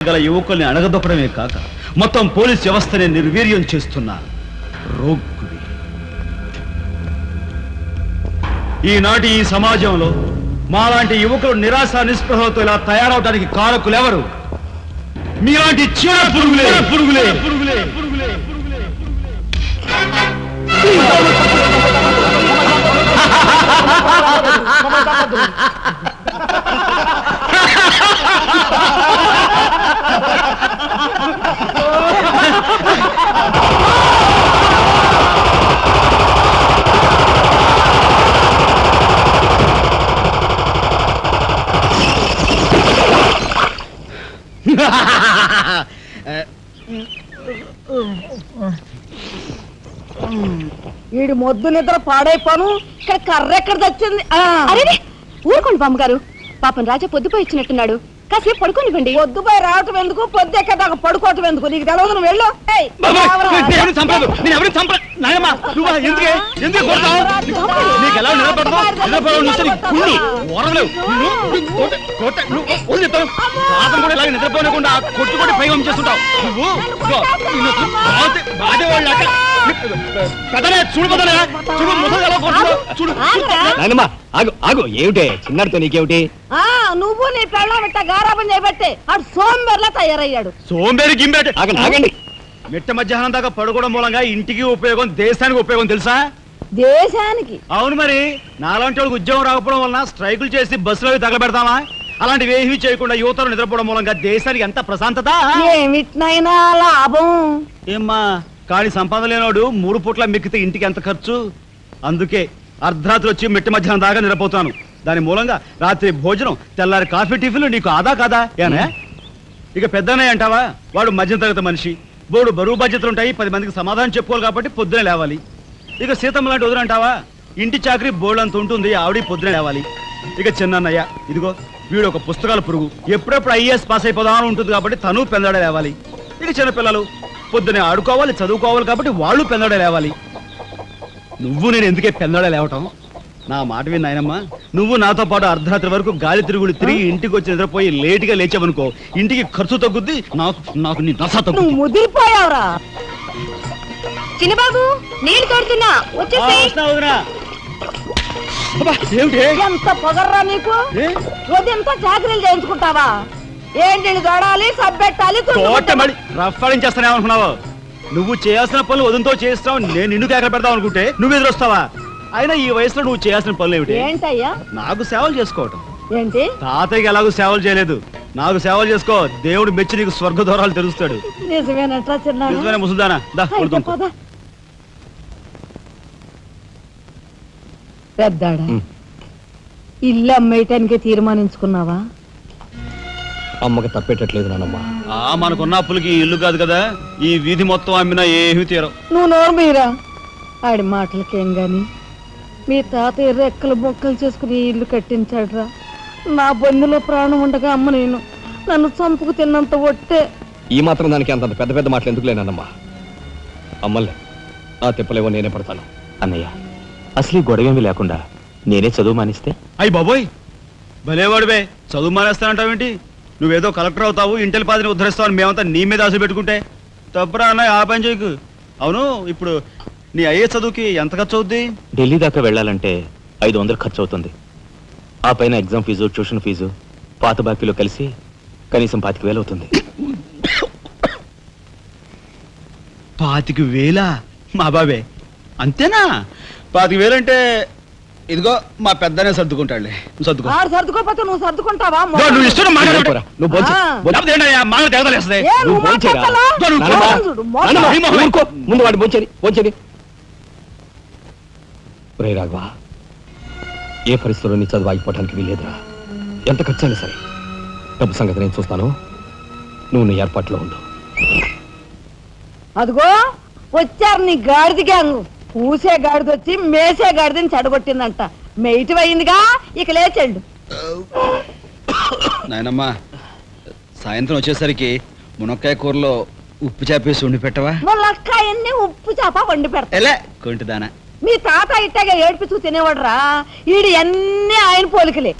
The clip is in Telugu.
గల యువకుల్ని అణగదొక్కడమే కాక మొత్తం పోలీస్ వ్యవస్థని నిర్వీర్యం చేస్తున్న రోగ్గువి. ఈనాటి ఈ సమాజంలో మాలాంటి యువకులు నిరాశ నిస్పృహలతో ఇలా తయారవడానికి కారకులు ఎవరు? మీలాంటి చీడ పురుగులే. పురుగులే. పురుగులే పురుగులే. వీడి మొద్దు నిద్ర పాడైపోను ఇక్కడ కర్ర ఎక్కడ తెచ్చింది ఆ, అరే ఊరుకోండి బామ్మగారు పాపం రాజా పొద్దుపోయి ఇచ్చినట్టున్నాడు కాసేపు పడుకోనివ్వండి పొద్దుపై రావటం ఎందుకు పొద్దు ఎక్కదాకా పడుకోవటం ఎందుకు నీకు తెలవదు నువ్వు వెళ్ళు నువ్వు ఎందుకే ఇలాగ నిద్రపోనకుండా కొట్టు కొట్టి పై చేస్తుంటావు. నువ్వు? ఇదిగో, నిన్ను బాధ- బాధేవాళ్ళాక పెదనే చూడు పెదనే చూడు ముసలి ఎలా చూడు. నాయనమ్మా ఆగు. ఆగు ఏమిటే? చిన్నాడితో నీకేమిటి? ఆ నువ్వు నీ పెళ్ళం ఇట్ట గారాబం చేయబట్టే అటు సోంబెర్లా తయారయ్యాడు. సోంబేరి గింబేట. ఆగండి ఆగండి. మిట్ట మధ్యాహ్నం దాకా పడుకోవడం మూలంగా ఇంటికి ఉపయోగం దేశానికి ఉపయోగం తెలుసా? దేశానికి? అవును మరి. నాలాంటి వాళ్ళకి ఉద్యోగం రాకపోవడం వలన స్ట్రైకులు చేసి బస్సులో తగలబెడతామా? అలాంటివి ఏమీ చేయకుండా యువతలు నిద్రపోవడం మూలంగా దేశానికి ఎంత ప్రశాంతత? ఏమిటినైనా లాభం? ఏమ్మా కానీ సంపాదన లేనోడు మూడు పూట్ల మిక్కితే ఇంటికి ఎంత ఖర్చు? అందుకే అర్ధరాత్రి వచ్చి మిట్ట మధ్యాహ్నం దాకా నిద్రపోతాను. దాని మూలంగా రాత్రి భోజనం తెల్లారి కాఫీ టిఫిన్లు నీకు ఆదా కాదా? ఏనా? ఇక పెద్దనయ్య అంటావా? వాడు మధ్య తరగతి మనిషి. బోడు బరువు బాధ్యతలు ఉంటాయి పది మందికి సమాధానం చెప్పుకోవాలి కాబట్టి పొద్దునే లేవాలి. ఇక సీతమ్మ లాంటి వదిలంటావా ఇంటి చాకరీ బోర్డు అంత ఉంటుంది ఆవిడ పొద్దునే లేవాలి. ఇక చిన్నన్నయ్య ఇదిగో వీడు ఒక పుస్తకాల పురుగు. ఎప్పుడెప్పుడు ఐఏఎస్ పాస్ అయిపోదామని ఉంటుంది కాబట్టి తను పెందడే లేవాలి. ఇక చిన్నపిల్లలు పొద్దునే ఆడుకోవాలి చదువుకోవాలి కాబట్టి వాళ్ళు పెందడే లేవాలి. నువ్వు నేను ఎందుకే పెందడే లేవటం? నా మాట విని నాయనమ్మా. నువ్వు నాతో పాటు అర్ధరాత్రి వరకు గాలి తిరుగుడు తిరిగి ఇంటికి వచ్చి నిద్రపోయి లేటుగా లేచావనుకో ఇంటికి ఖర్చు తగ్గుద్ది నాకు నాకు నీ నస తగ్గుద్ది. ముదిరిపోయావురా. చిన్నబాబు తోడుతున్నా. ఆ, వచ్చేసి ఎంత పొగర్రా నీకు? ఉదయంతో చాకరీలు చేయించుకుంటావా? ఏంటి దొడాలి సబ్బెట్టాలి తోట మళ్ళీ రఫాడించేస్తానేమనుకున్నావు నువ్వు చేయాల్సిన పనులు వదంతో చేస్తావు నేను నిన్ను కేకలు పెడతావు అనుకుంటే నువ్వు ఎదురొస్తావా? అయినా ఈ వయసులో నువ్వు చేయాల్సిన పనులు ఏమిటి? ఏంటయ్యా? నాకు సేవలు చేసుకోవటం. ఏంటి? తాతయ్యకి ఎలాగో సేవలు చేయలేదు. నాకు సేవలు చేసుకో దేవుడు మెచ్చి నీకు స్వర్గ దూరాలు తెలుస్తాడు. నిజమేనట్రా చిన్న నిజమైన ముసుదానా? దా పెద్దాడా. ఇల్లు అమ్మేయటానికి తీర్మానించుకున్నావా? అమ్మకి తప్పేటట్లేదు నానమ్మా. ఆ మనకున్న అప్పులకి ఇల్లు కాదు కదా ఈ వీధి మొత్తం అమ్మినా ఏమీ తీరం నువ్వు నోరు మీరా? ఆడి మాటలకేం గాని? మీ తాతయ్య రెక్కలు బొక్కలు చేసుకుని ఈ ఇల్లు కట్టించాడురా. నా బొందులో ప్రాణం ఉండగా అమ్మ నేను నన్ను చంపుకు తిన్నంత ఒట్టే. ఈ మాత్రం దానికి అంత పెద్ద పెద్ద మాటలు ఎందుకు లేనమ్మా అమ్మలే ఆ తిప్పలేవో నేనే పడతాను. అన్నయ్య. అసలు గొడవేమీ లేకుండా నేనే చదువు మానిస్తే? అయ్యి బాబోయ్! భలేవాడివే! చదువు మానేస్తానంటావేంటి? నువ్వేదో కలెక్టర్ అవుతావు ఇంటెల్ పాదిని ఉద్ధరిస్తావు మేమంతా నీ మీద ఆశ పెట్టుకుంటే? తప్పురా అన్నయ్య ఆ పని చేయకు. అవును ఇప్పుడు నీ అయ్యే చదువుకి ఎంత ఖర్చు అవుద్ది? ఢిల్లీ దాకా వెళ్ళాలంటే ఐదు వందలు ఖర్చు అవుతుంది. ఆ పైన ఎగ్జామ్ ఫీజు ట్యూషన్ ఫీజు పాత బాకీలో కలిసి కనీసం పాతిక వేలు అవుతుంది. పాతిక వేలా? మా బాబే అంతేనా? పాతిక వేలంటే ఇదిగో మా పెద్దనే సర్దుకుంటాడులే. నువ్వు సర్దుకో. ఆడు సర్దుకోపోతే నువ్వు సర్దుకుంటావా? నువ్వు ఇష్టం మాట్లాడు. పోరా, నువ్వు భోంచే. ఆ. భోంచే. లేకపోతే ఏంటయ్యా, మాకు తెగదలేస్తుంది ఏ, నువ్వు నువ్వు నువ్వు నానమ్మా, మోసం చూడు, మోసం. నానమ్మా, ఈ మొహమే. ఊరుకో. ముందు వాడి బొంచని బొంచని రే రాఘవా ఏ పరిస్థితుల్లో నీ చదువు ఆగిపోవడానికి వీలేదురా ఎంత ఖర్చైనా సరే. డబ్బు సంగతి నేను చూస్తాను. నువ్వు నీ ఏర్పాట్లో ఉండు. అదిగో వచ్చారు నీ గాడిద గ్యాంగ్. పూసే గాడిద వచ్చి మేసే గాడిదని చెడగొట్టిందంట. మెయిటివ్ అయిందిగా ఇక లేచెండు నాయనమ్మా సాయంత్రం వచ్చేసరికి మునక్కాయ కూరలో ఉప్పు చేపేసి ఉండి పెట్టవా? ములక్కాయన్ని ఉప్పు చేప వండి పెడతా. కొంటిదానా మీ తాత ఇట్టగా ఏడిపిస్తూ తినేవాడురా. ఈడు అన్ని ఆయన పోలికలే.